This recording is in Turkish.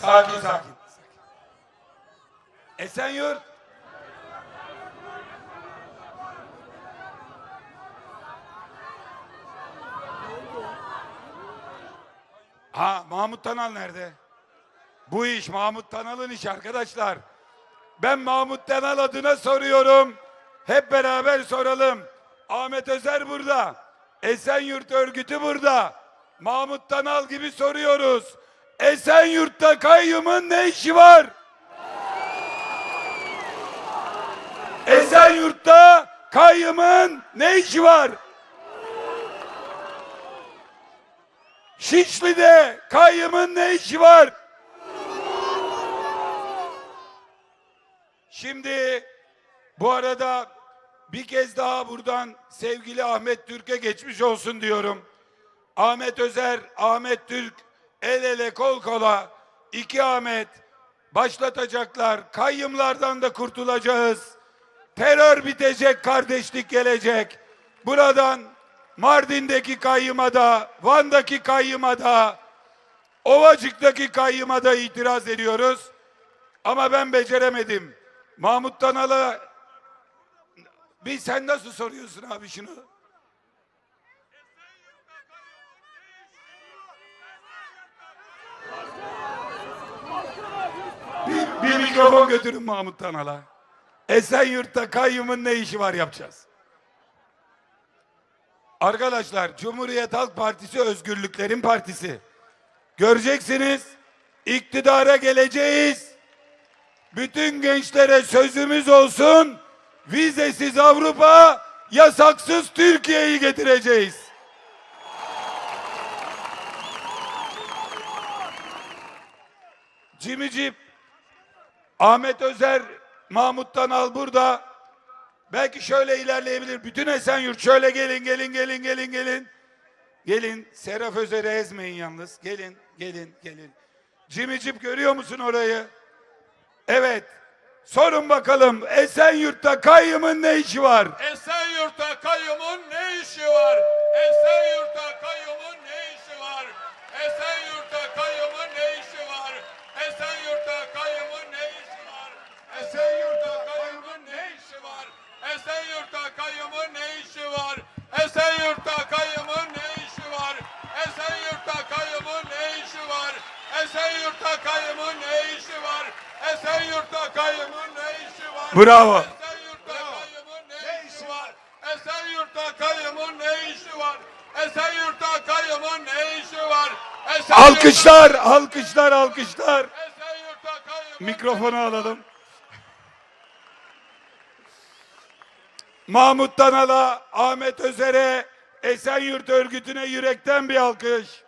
Sakin sakin. Esenyurt. Ha Mahmut Tanal nerede? Bu iş Mahmut Tanal'ın işi arkadaşlar. Ben Mahmut Tanal adına soruyorum. Hep beraber soralım. Ahmet Özer burada. Esenyurt örgütü burada. Mahmut Tanal gibi soruyoruz. Esenyurt'ta kayyumun ne işi var? Esenyurt'ta kayyumun ne işi var? Şişli'de kayyumun ne işi var? Şimdi bu arada bir kez daha buradan sevgili Ahmet Türk'e geçmiş olsun diyorum. Ahmet Özer, Ahmet Türk el ele kol kola iki Ahmet başlatacaklar. Kayyımlardan da kurtulacağız. Terör bitecek, kardeşlik gelecek. Buradan Mardin'deki kayyıma da, Van'daki kayyıma da, Ovacık'taki kayyıma da itiraz ediyoruz. Ama ben beceremedim. Mahmut Tanal'a bir sen nasıl soruyorsun abi şunu? Bir, mikrofon götürün Mahmut Tanal'a. Esenyurt'ta kayyumun ne işi var yapacağız. Arkadaşlar Cumhuriyet Halk Partisi özgürlüklerin partisi. Göreceksiniz iktidara geleceğiz. Bütün gençlere sözümüz olsun. Vizesiz Avrupa, yasaksız Türkiye'yi getireceğiz. Cimicip, Ahmet Özer, Mahmut Tanal burada. Belki şöyle ilerleyebilir. Bütün Esenyurt şöyle gelin, gelin, gelin, gelin, gelin. Gelin, Seraf Özer'i ezmeyin yalnız. Gelin, gelin, gelin. Cimicip görüyor musun orayı? Evet. Sorun bakalım Esenyurt'ta kayyımın ne işi var? Esenyurt'ta kayyumun ne işi var? Esenyurt'ta kayyumun ne işi var? Esenyurt'ta kayyumun ne işi var? Esenyurt'ta kayyumun ne işi var? Esenyurt'ta kayyumun ne işi var? Esenyurt'ta kayyumun ne işi var? Esenyurt'ta kayyumun ne işi var? Esenyurt'ta kayyumun ne işi var? Esenyurt'ta kayyumun ne işi var? Esenyurt'ta kayyumun ne işi var? Bravo. Esenyurt'ta kayyumun ne işi var? Esenyurt'ta kayyumun ne işi var? Esenyurt'ta kayyumun ne işi var? Alkışlar, alkışlar, alkışlar. Mikrofonu alalım. Mahmut Tanal'a, Ahmet Özer'e, Esenyurt örgütüne yürekten bir alkış.